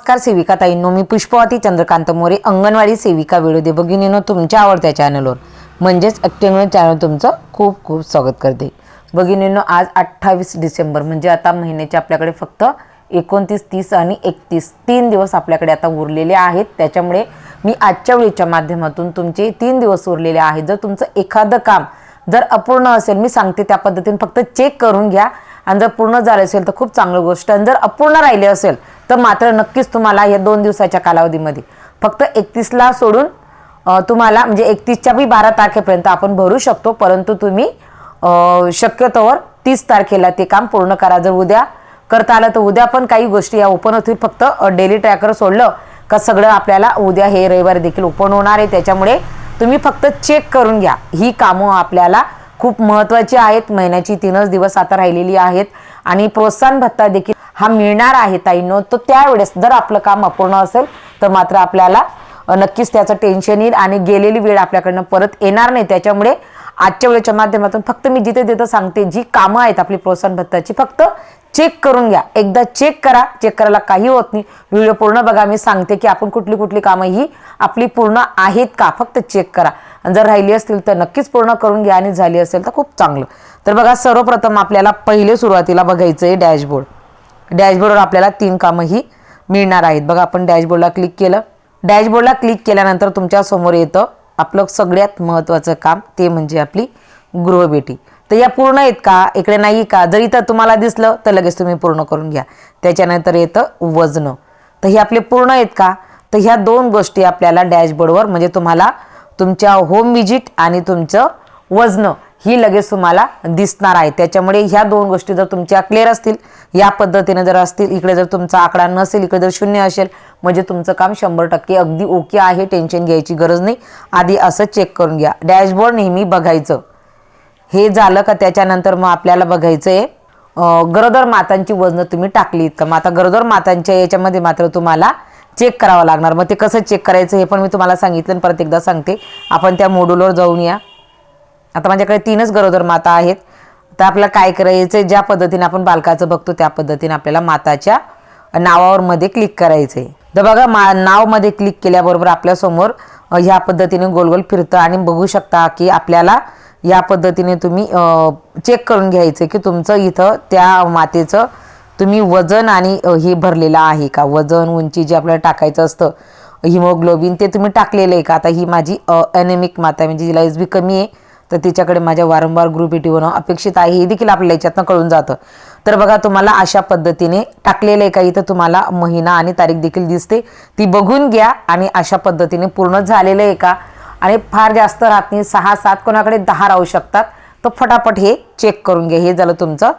नमस्कार सेविका ताईंनो. मी पुष्पवती चंद्रकांत मोरे अंगणवाडी सेविका वेळोदे भगिनीनो तुमच्या आवडत्या चॅनलवर म्हणजेच ॲक्टिंग चॅनल तुमचं खूप खूप स्वागत करते. भगिनीनो आज अठ्ठावीस डिसेंबर म्हणजे आता महिन्याचे आपल्याकडे फक्त एकोणतीस तीस आणि एकतीस. तीन दिवस आपल्याकडे आता उरलेले आहेत. त्याच्यामुळे मी आजच्या वेळेच्या माध्यमातून तुमचे तीन दिवस उरलेले आहेत. जर तुमचं एखादं काम जर अपूर्ण असेल मी सांगते त्या पद्धतीने फक्त चेक करून घ्या. आणि जर पूर्ण झालं असेल तर खूप चांगली गोष्ट. आणि जर अपूर्ण राहिले असेल तर मात्र नक्कीच तुम्हाला या दोन दिवसाच्या कालावधीमध्ये. फक्त एकतीसला सोडून तुम्हाला म्हणजे एकतीसच्या बी बारा तारखेपर्यंत आपण भरू शकतो. परंतु तुम्ही शक्यतोवर तीस तारखेला ते काम पूर्ण करा. जर उद्या करता आलं तर उद्या पण काही गोष्टी या ओपन होतील. फक्त डेली ट्रॅकर सोडलं का सगळं आपल्याला उद्या हे रविवारी देखील ओपन होणार आहे. त्याच्यामुळे तुम्ही फक्त चेक करून घ्या. ही कामं आपल्याला खूप महत्त्वाची आहेत. महिन्याची तीनच दिवस आता राहिलेली आहेत. आणि प्रोत्साहन भत्ता देखील हा मिळणार आहे ताईंनो. तर त्यावेळेस जर आपलं काम अपूर्ण असेल तर मात्र आपल्याला नक्कीच त्याचं टेन्शन येईल आणि गेलेली वेळ आपल्याकडनं परत येणार नाही. त्याच्यामुळे आजच्या वेळेच्या माध्यमातून फक्त मी जिथे तिथं सांगते जी कामं आहेत आपली प्रोत्साहन भत्ताची फक्त चेक करून घ्या. एकदा चेक करा. चेक करायला काही होत नाही. व्हिडिओ पूर्ण बघा. मी सांगते की आपण कुठली कुठली कामं ही आपली पूर्ण आहेत का? फक्त चेक करा. आणि जर राहिली असतील तर नक्कीच पूर्ण करून घ्या आणि झाली असेल तर खूप चांगलं. तर बघा सर्वप्रथम आपल्याला पहिले सुरुवातीला बघायचं आहे डॅशबोर्ड. डॅशबोर्डवर आपल्याला तीन कामं ही मिळणार आहेत. बघा आपण डॅशबोर्डला क्लिक केलं. डॅशबोर्डला क्लिक केल्यानंतर तुमच्यासमोर येतं आपलं सगळ्यात महत्त्वाचं काम ते म्हणजे आपली गृहभेटी. तर या पूर्ण आहेत का? इकडे नाही का? जर इथं तुम्हाला दिसलं तर लगेच तुम्ही पूर्ण करून घ्या. त्याच्यानंतर येतं वजन. तर हे आपले पूर्ण आहेत का? तर ह्या दोन गोष्टी आपल्याला डॅशबोर्डवर म्हणजे तुम्हाला तुमच्या होम विजिट आणि तुमचं वजनं ही लगेच तुम्हाला दिसणार आहे. त्याच्यामुळे ह्या दोन गोष्टी जर तुमच्या क्लिअर असतील या पद्धतीने जर असतील इकडे जर तुमचा आकडा नसेल इकडे जर शून्य असेल म्हणजे तुमचं काम शंभर टक्के अगदी ओके आहे टेन्शन घ्यायची गरज नाही. आधी असं चेक करून घ्या. डॅशबोर्ड नेहमी बघायचं. हे झालं का त्याच्यानंतर मग आपल्याला बघायचं आहे गरोदर मातांची वजनं तुम्ही टाकलीत का मग आता गरोदर मातांच्या याच्यामध्ये मात्र तुम्हाला चेक करावं लागणार. मग ते कसं चेक करायचं हे पण मी तुम्हाला सांगितलं आणि परत एकदा सांगते. आपण त्या मोड्यूलवर जाऊन या. आता माझ्याकडे तीनच गरोदर माता आहेत. तर आपल्याला काय करायचं ज्या पद्धतीने आपण बालकाचं बघतो त्या पद्धतीने आपल्याला माताच्या नावावर मध्ये क्लिक करायचं आहे तर बघा मा नावमध्ये क्लिक केल्याबरोबर आपल्यासमोर ह्या पद्धतीने गोलगोल फिरतं आणि बघू शकता की आपल्याला या पद्धतीने तुम्ही चेक करून घ्यायचं की तुमचं इथं त्या मातेचं तुम्ही वजन आणि हे भरलेलं आहे का? वजन उंची जे आपल्याला टाकायचं असतं हिमोग्लोबिन ते तुम्ही टाकलेलं आहे का? आता ही माझी अनेमिक माता आहे म्हणजे जिला एस बी कमी आहे तर तिच्याकडे माझ्या वारंवार ग्रुप एटी होणं अपेक्षित आहे हे देखील आपल्याला याच्यातनं कळून जातं. तर बघा तुम्हाला अशा पद्धतीने टाकलेलं आहे का? इथं तुम्हाला महिना आणि तारीख देखील दिसते. ती बघून घ्या आणि अशा पद्धतीने पूर्ण झालेलं आहे का? आणि फार जास्त राहत नाही सहा सात कोणाकडे दहा राहू शकतात तर फटाफट हे चेक करून घ्या. हे झालं तुमचं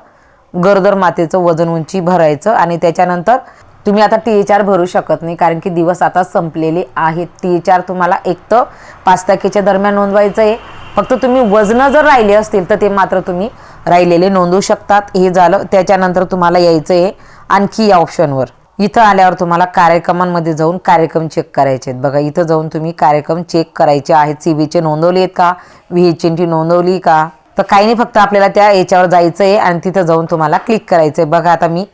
गरोदर मातेचं वजन उंची भरायचं आणि त्याच्यानंतर तुम्ही आता टी एच आर भरू शकत नाही कारण की दिवस आता संपलेले आहेत. टी एच आर तुम्हाला एक तर पाच तारखेच्या दरम्यान नोंदवायचं आहे. फक्त तुम्ही वजनं जर राहिले असतील तर ते मात्र तुम्ही राहिलेले नोंदवू शकतात. हे झालं त्याच्यानंतर तुम्हाला यायचं आहे आणखी या ऑप्शनवर इथं आल्यावर तुम्हाला कार्यक्रमांमध्ये जाऊन कार्यक्रम चेक करायचे आहेत. बघा इथं जाऊन तुम्ही कार्यक्रम चेक करायचे आहेत. सी बीचे नोंदवले आहेत का? व्ही एच एन टी नोंदवली का? तर काही नाही फक्त आपल्याला त्या याच्यावर जायचं आहे आणि तिथं जाऊन तुम्हाला क्लिक करायचं आहे बघा आता मी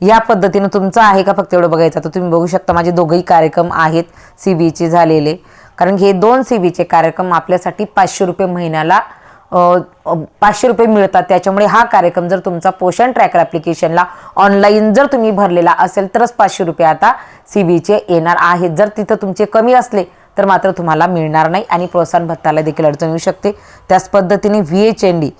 या पद्धतीनं तुमचं आहे का फक्त एवढं बघायचं? तर तुम्ही बघू शकता माझे दोघंही कार्यक्रम आहेत सी बीचे झालेले. कारण हे दोन सी बीचे कार्यक्रम आपल्यासाठी पाचशे रुपये महिन्याला पाचशे रुपये मिळतात. त्याच्यामुळे हा कार्यक्रम जर तुमचा पोषण ट्रॅकर ॲप्लिकेशनला ऑनलाईन जर तुम्ही भरलेला असेल तरच पाचशे रुपये आता सी बीचे येणार आहेत. जर तिथं तुमचे कमी असले तर मात्र तुम्हाला मिळणार नाही आणि प्रोत्साहन भत्ताला देखील अडचण येऊ शकते. त्याच पद्धतीने V H N D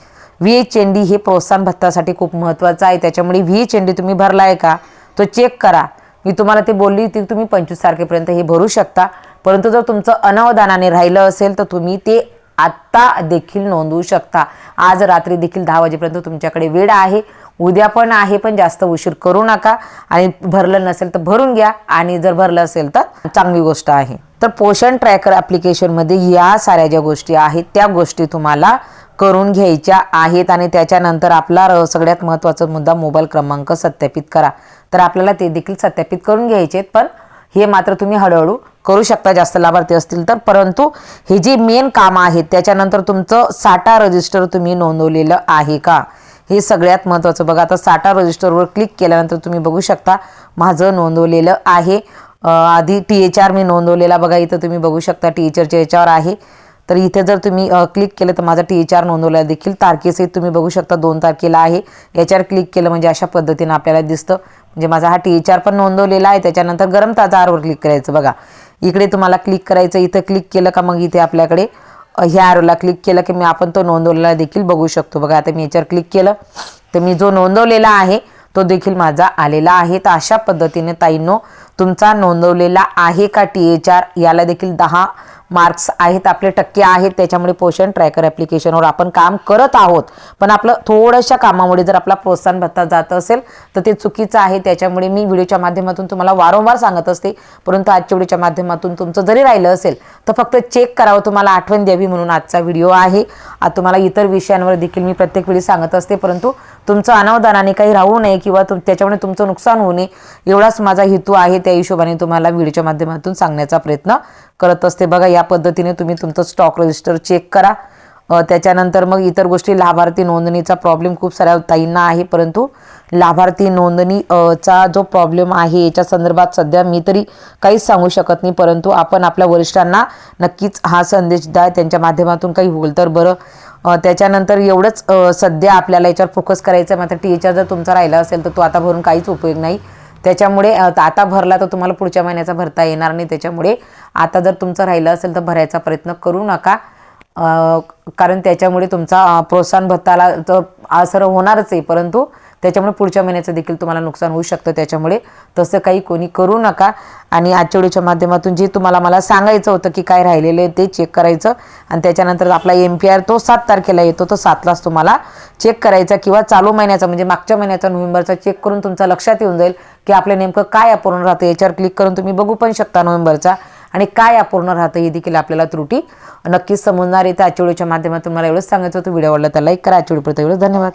V H N D हे प्रोत्साहन भत्तासाठी खूप महत्त्वाचं आहे. त्याच्यामुळे व्ही एच एन डी तुम्ही भरला आहे का तो चेक करा. मी तुम्हाला ते बोलली होती तुम्ही पंचवीस तारखेपर्यंत हे भरू शकता. परंतु जर तुमचं अनावधानाने राहिलं असेल तर तुम्ही ते आत्ता देखील नोंदवू शकता. आज रात्री देखील दहा वाजेपर्यंत तुमच्याकडे वेळ आहे. उद्या पण आहे पण जास्त उशीर करू नका. आणि भरलं नसेल तर भरून घ्या. आणि जर भरलं असेल तर चांगली गोष्ट आहे. तर पोषण ट्रॅकर ॲप्लिकेशनमध्ये या साऱ्या ज्या गोष्टी आहेत त्या गोष्टी तुम्हाला करून घ्यायच्या आहेत आणि त्याच्यानंतर आपला र- सगळ्यात महत्त्वाचा मुद्दा मोबाईल क्रमांक सत्यापित करा. तर आपल्याला ते देखील सत्यापित करून घ्यायचे आहेत पण हे मात्र तुम्ही हळूहळू करू शकता. जास्त लाभार्थी असतील तर परंतु हे जे मेन काम आहेत त्याच्यानंतर तुमचं साठा रजिस्टर तुम्ही नोंदवलेलं आहे का? हे सगळ्यात महत्त्वाचं. बघा आता साठा रजिस्टरवर क्लिक केल्यानंतर तुम्ही बघू शकता माझं नोंदवलेलं आहे. आधी टी एच आर मी नोंदवलेला बघा इथं तुम्ही बघू शकता टी एच आरच्या याच्यावर आहे. तर इथे जर तुम्ही क्लिक केलं तर माझा टी एच आर नोंदवला देखील तारखेसहित तुम्ही बघू शकता दोन तारखेला आहे. याच्यावर क्लिक केलं म्हणजे अशा पद्धतीनं आपल्याला दिसतं. म्हणजे माझा हा टी एच आर पण नोंदवलेला आहे त्याच्यानंतर गरम ताजा आरवर क्लिक करायचं बघा. इकडे तुम्हाला क्लिक करायचं इथं क्लिक केलं का मग इथे आपल्याकडे ह्या आरोला क्लिक केलं की मी आपण तो नोंदवलेला देखील बघू शकतो. बघा आता मी याच्यावर क्लिक केलं. तर मी जो नोंदवलेला आहे तो देखील माझा आलेला आहे. तर अशा पद्धतीने ताईंनो तुमचा नोंदवलेला आहे का टी एच आर याला देखील दहा मार्क्स आहेत. आपले टक्के आहेत. त्याच्यामुळे पोषण ट्रॅकर ॲप्लिकेशनवर आपण काम करत आहोत. पण आपलं थोड्याशा कामामुळे जर आपला प्रोत्साहन भत्ता जात असेल तर ते चुकीचं आहे. त्याच्यामुळे मी व्हिडिओच्या माध्यमातून तुम्हाला वारंवार सांगत असते. परंतु आजच्या व्हिडिओच्या माध्यमातून तुमचं जरी राहिलं असेल तर फक्त चेक करावं. तुम्हाला आठवण द्यावी म्हणून आजचा व्हिडिओ आहे. तुम्हाला इतर विषयांवर देखील मी प्रत्येक वेळी सांगत असते परंतु तुमचं अनावधानाने काही राहू नये किंवा तुम त्याच्यामुळे तुमचं नुकसान होऊ नये एवढाच माझा हेतू आहे त्या हिशोबाने तुम्हाला व्हिडिओच्या माध्यमातून सांगण्याचा प्रयत्न करत असते. बघा या पद्धतीने तुम्ही तुमचं स्टॉक रजिस्टर चेक करा. त्याच्यानंतर मग इतर गोष्टी लाभार्थी नोंदणीचा प्रॉब्लेम खूप साऱ्या ताईंना आहे परंतु लाभार्थी नोंदणी चा जो प्रॉब्लेम आहे याच्या संदर्भात सध्या मी तरी काहीच सांगू शकत नाही परंतु आपण आपल्या वरिष्ठांना नक्कीच हा संदेश द्या त्यांच्या माध्यमातून काही होईल तर बरं. त्याच्यानंतर एवढंच सध्या आपल्याला याच्यावर फोकस करायचं आहे मात्र टी एचा जर तुमचा राहिला असेल तर तो आता भरून काहीच उपयोग नाही. त्याच्यामुळे आता भरला तर तुम्हाला पुढच्या महिन्याचा भरता येणार नाही त्याच्यामुळे आता जर तुमचं राहिलं असेल तर भरायचा प्रयत्न करू नका. कारण त्याच्यामुळे तुमचा प्रोत्साहन भत्ताला तर असर होणारच आहे परंतु त्याच्यामुळे पुढच्या महिन्याचं देखील तुम्हाला नुकसान होऊ शकतं. त्याच्यामुळे तसं काही कोणी करू नका. आणि आजच्या व्हिडिओच्या माध्यमातून जे तुम्हाला मला सांगायचं होतं की काय राहिलेलं आहे ते चेक करायचं. आणि त्याच्यानंतर आपला एम पी आर तो सात तारखेला येतो. तो सातलाच तुम्हाला चेक करायचा किंवा चालू महिन्याचा म्हणजे मागच्या महिन्याचा नोव्हेंबरचा चेक करून तुमचा लक्षात येऊन जाईल की आपलं नेमकं काय अपूर्ण राहतं. याच्यावर क्लिक करून तुम्ही बघू पण शकता नोव्हेंबरचा. आणि काय अपूर्ण राहतं हे देखील आपल्याला त्रुटी नक्कीच समजणार आहे. तर आजच्या माध्यमातून मला एवढंच सांगायचं होतं. व्हिडिओ आवडला तर लाईक करा. आजच्या व्हिडिओ एवढंच. धन्यवाद.